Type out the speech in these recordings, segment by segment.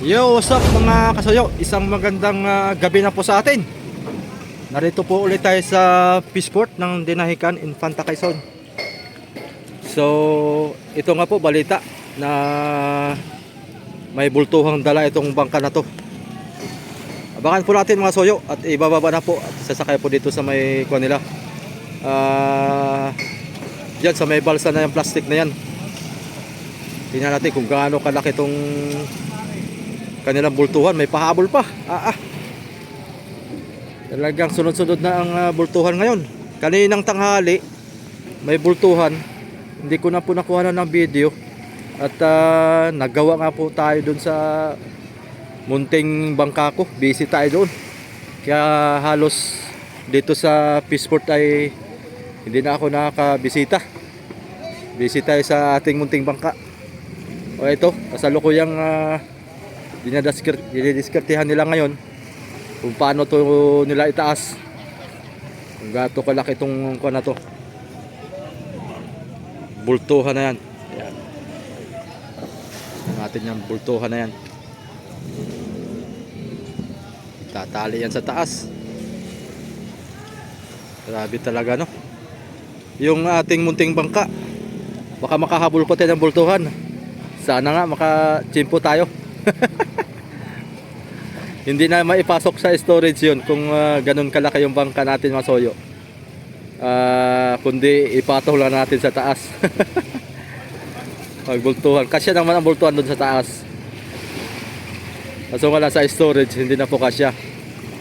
Yo, what's up mga kasayo? Isang magandang ah, gabi na po sa atin. Narito po ulit tayo sa Peaceport ng Dinahican, Infanta Quezon. So, ito nga po balita na may bultuhang dala itong bangka na to. Abangan po natin mga soyo at ibababa na po at sasakay po dito sa may kuha nila. Ah, diyan sa may balsa na yung plastic na yan. Tingnan natin kung gaano kalaki itong kanilang bultuhan. May pahabol pa. Ah, ah. Talagang sunod-sunod na ang ah, bultuhan ngayon. Kaninang tanghali, may bultuhan. Hindi ko na po nakuha na ng video. At ah, nagawa nga po tayo dun sa munting bangka ko. Busy tayo doon. Kaya halos dito sa Peaceport ay hindi na ako nakakabisita. Busy tayo sa ating munting bangka. O ito, kasalukuyang uh, dinidiskartihan nila ngayon kung paano to nila itaas. Kung gato kalaki itong kuha na to. Bultuhan na yan. Yan. Natin yung bultuhan na yan. Tatali yan sa taas. Grabe talaga no. Yung ating munting bangka. Baka makahabol pa tayo ng bultuhan. Sana nga makachimpo tayo. Hindi na maipasok sa storage yun kung ah, ganun kalaki yung bangka natin masoyo. Ah, kundi ipatong lang natin sa taas. Magbultuhan. Kasya naman ang bultuhan doon sa taas. Nga lang sa storage, hindi na po kasya.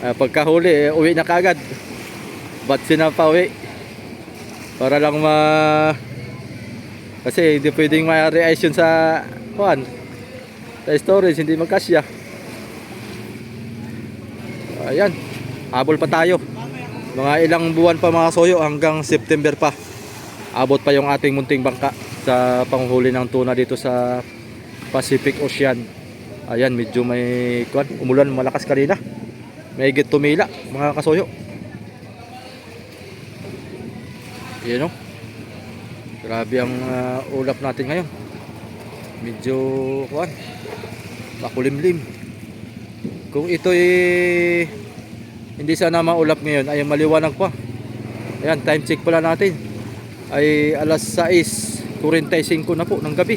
Ah, pagkahuli, eh, uwi na kagad. Ba't sinapauwi? Para lang ma... Kasi hindi pwedeng ma-reaction sa... Kuan. Sa storage, hindi magkasya. Ayan. Habol pa tayo. Mga ilang buwan pa mga soyo hanggang September pa. Abot pa yung ating munting bangka sa panghuli ng tuna dito sa Pacific Ocean. Ayan, medyo may kuan, umulan malakas kanina. May higit tumila mga kasoyo. Yan o. Grabe ang ah, ulap natin ngayon. Medyo kuan, makulimlim. Kung ito'y hindi sana maulap ngayon ay maliwanag pa. Ayan, time check pala natin. Ay alas 6.45 na po ng gabi.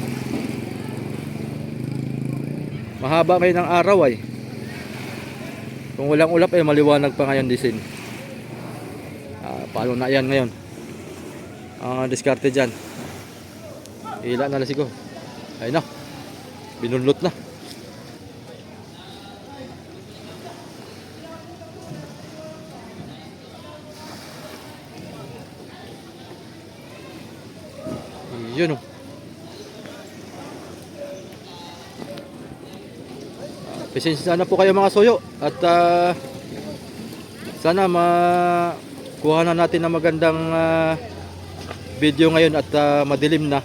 Mahaba ngayon ang araw ay. Kung walang ulap ay maliwanag pa ngayon disin. Ah, paano na yan ngayon? Ang diskarte dyan. Ila na lang siguro. Ayun na. Binunlot na. Yun oh. Ah, Pasensya na po kayo mga soyo at ah, sana makuha na natin ng magandang ah, video ngayon at ah, madilim na.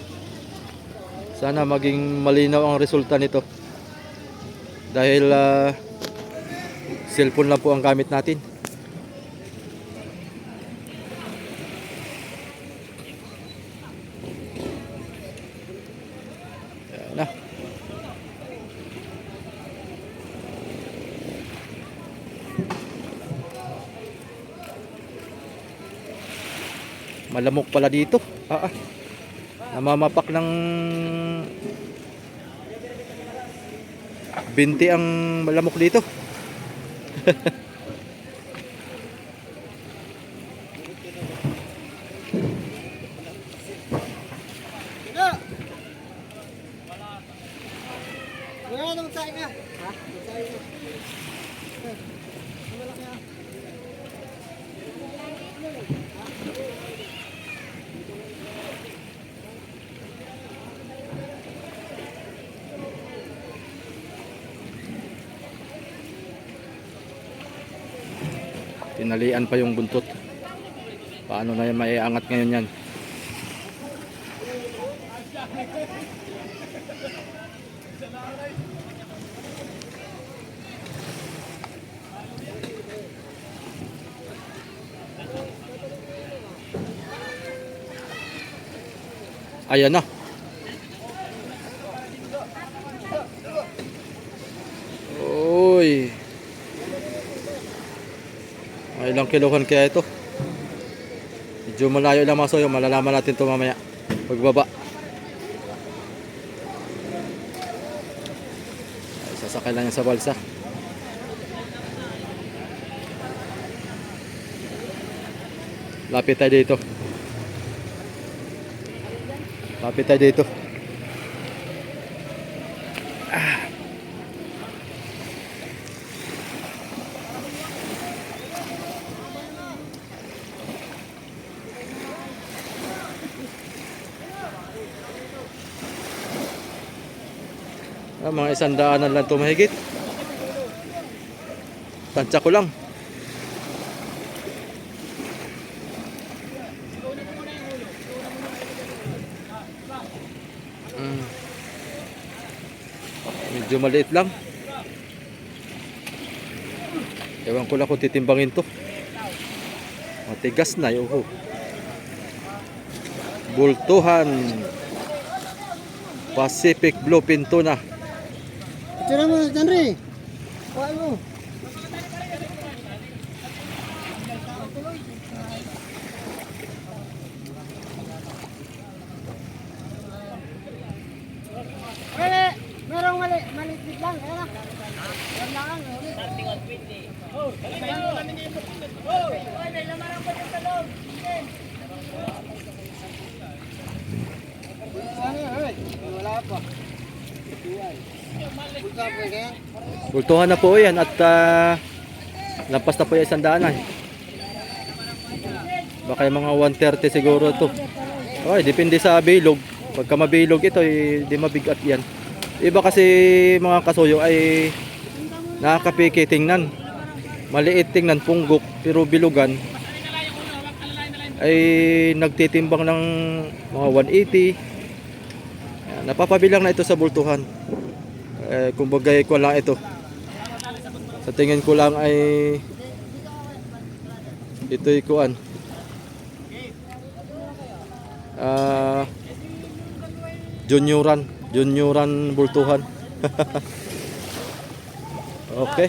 Sana maging malinaw ang resulta nito. Dahil ah, cellphone lang po ang gamit natin. Malamok pala dito. Ah, ah. Namamapak ng binti ang malamok dito. Tinalian pa yung buntot. Paano na yan maiangat ngayon yan? Ayan na. Uy. Mga ilang kilohan kaya ito? Medyo malayo lang mga soyo. Malalaman natin ito mamaya. Pagbaba. Ay, sasakay lang yan sa balsa. Lapit tayo dito. Lapit tayo dito. Isang daanan lang ito mahigit. Tansya ko lang. Mm. Medyo maliit lang. Ewan ko lang kung titimbangin to. Matigas na yung Bultuhan. Pacific Blue Pinto na. Tira mo, Henry. Kuha mo. Mali! Merong mali, maliit lang, kaya na. Yan lang, oh. Ano yan, oy? Wala pa. Bulta po kaya? Bultuhan na po yan at uh, lampas na po yung isang daan ay. Baka yung mga 130 siguro to. Okay, depende sa bilog. Pagka mabilog ito, eh, di mabigat yan. Iba kasi mga kasuyo ay nakakapiki tingnan. Maliit tingnan, punggok, pero bilugan ay nagtitimbang ng mga 180. Napapabilang na ito sa bultuhan. Eh, kumbaga ko lang ito. Sa tingin ko lang ay ito'y kuan. Ah junioran, junioran bultuhan. okay.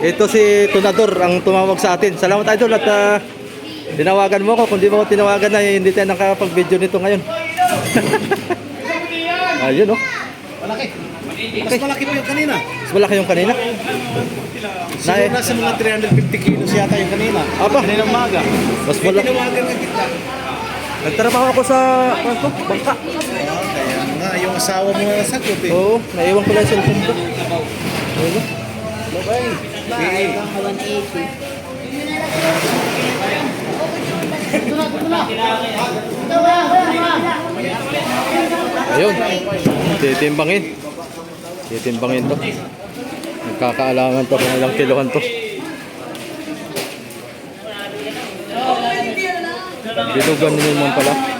Ito si Tunador ang tumawag sa atin. Salamat Idol at ah, tinawagan mo ako. Kung di mo ako tinawagan na hindi tayo nakapag-video nito ngayon. Ayun oh. Malaki. Mas malaki pa yung kanina. Mas malaki yung kanina. Siguro nasa mga 350 kilos yata yung kanina. Apa? Kanina umaga. Mas malaki. Tinawagan na kita. Nagtrabaho ako sa ano bangka. Kaya nga, yung asawa mo na nasagot eh. Oo, naiwan ko lang yung cellphone ko. Okay. Ayun. Titimbangin. Titimbangin to. Nagkakaalaman to kung ilang kilohan to. Binugan din naman pala.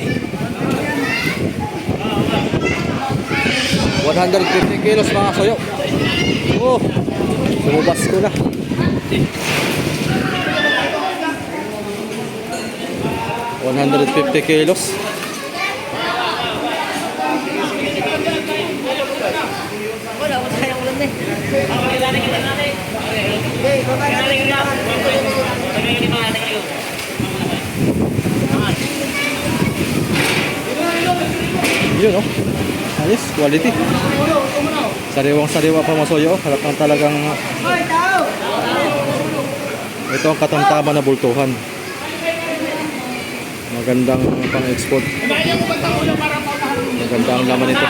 150 kilos mga soyo. Oh, lumabas ko na. One hundred fifty kilos. Wala, wala kayang ulam na eh. Yun oh. Ayos, quality. Sariwang sariwa pa mga soyo. Halagang talagang tao! ito ang katamtaman na bultuhan. Magandang pang-export. Maganda ang laman nito.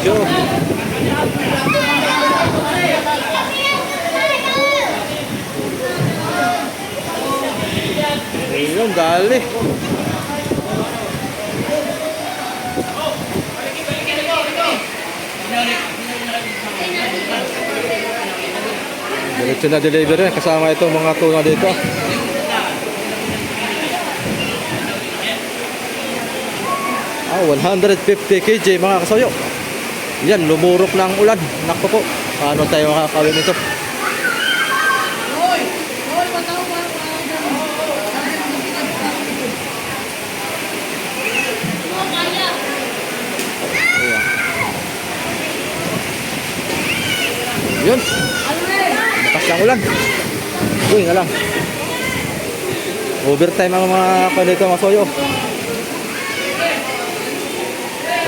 Yo. Ayun, dali. Diretso na delivery. Kasama itong mga tuna dito. Ah, 150 kg mga kasoyo. Yan, lumurok na ang ulan. Nakpo po. Paano tayo makakawin nito? Yun. Lakas ng ulan. Uy, nga lang. Overtime ang mga kanito mga soyo.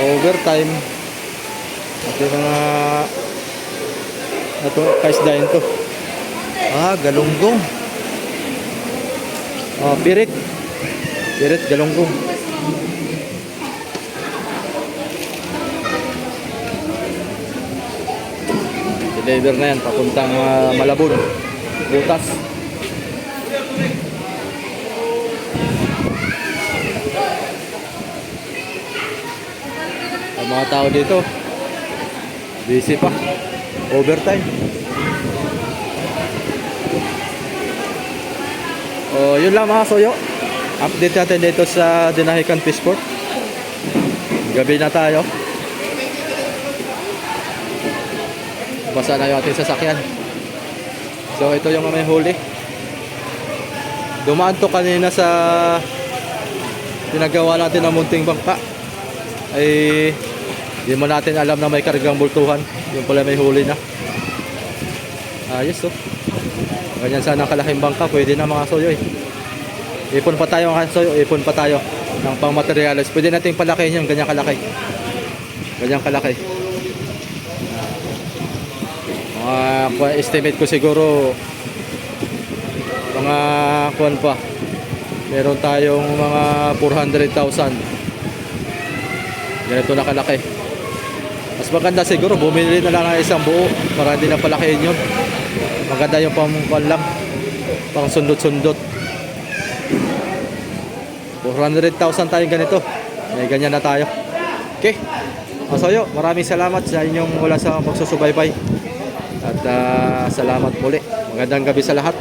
Overtime. At yung mga ito, kaisdahin to. Ah, galunggong. Ah, pirit. Pirit, galunggong. Deliver na yan, papuntang ah, Malabon. Butas. Ang mga tao dito, busy pa. Overtime. Oh, yun lang mga soyo. Update natin dito sa Dinahican Fishport. Gabi na tayo. Basa na yung ating sasakyan. So ito yung may huli. Dumaan to kanina sa pinagawa natin ng munting bangka. Ay di mo natin alam na may kargang bultuhan. Yung pala may huli na. Ayos oh. Ganyan sana kalaking bangka. Pwede na mga soyo eh. Ipon pa tayo mga soyo. Ipon pa tayo ng pang materials. Pwede nating palakihin yung ganyan kalaki. Ganyan kalaki. Mga kuha- estimate ko siguro mga kuan pa. Meron tayong mga 400,000. Ganito na kalaki. Mas maganda siguro bumili na lang ng isang buo para hindi na palakihin yun. Maganda yung pang lang. Pang sundot-sundot. 400,000 tayong ganito. May ganyan na tayo. Okay. Masoyo, maraming salamat sa inyong wala sa pagsusubaybay. At ah, salamat muli. Magandang gabi sa lahat.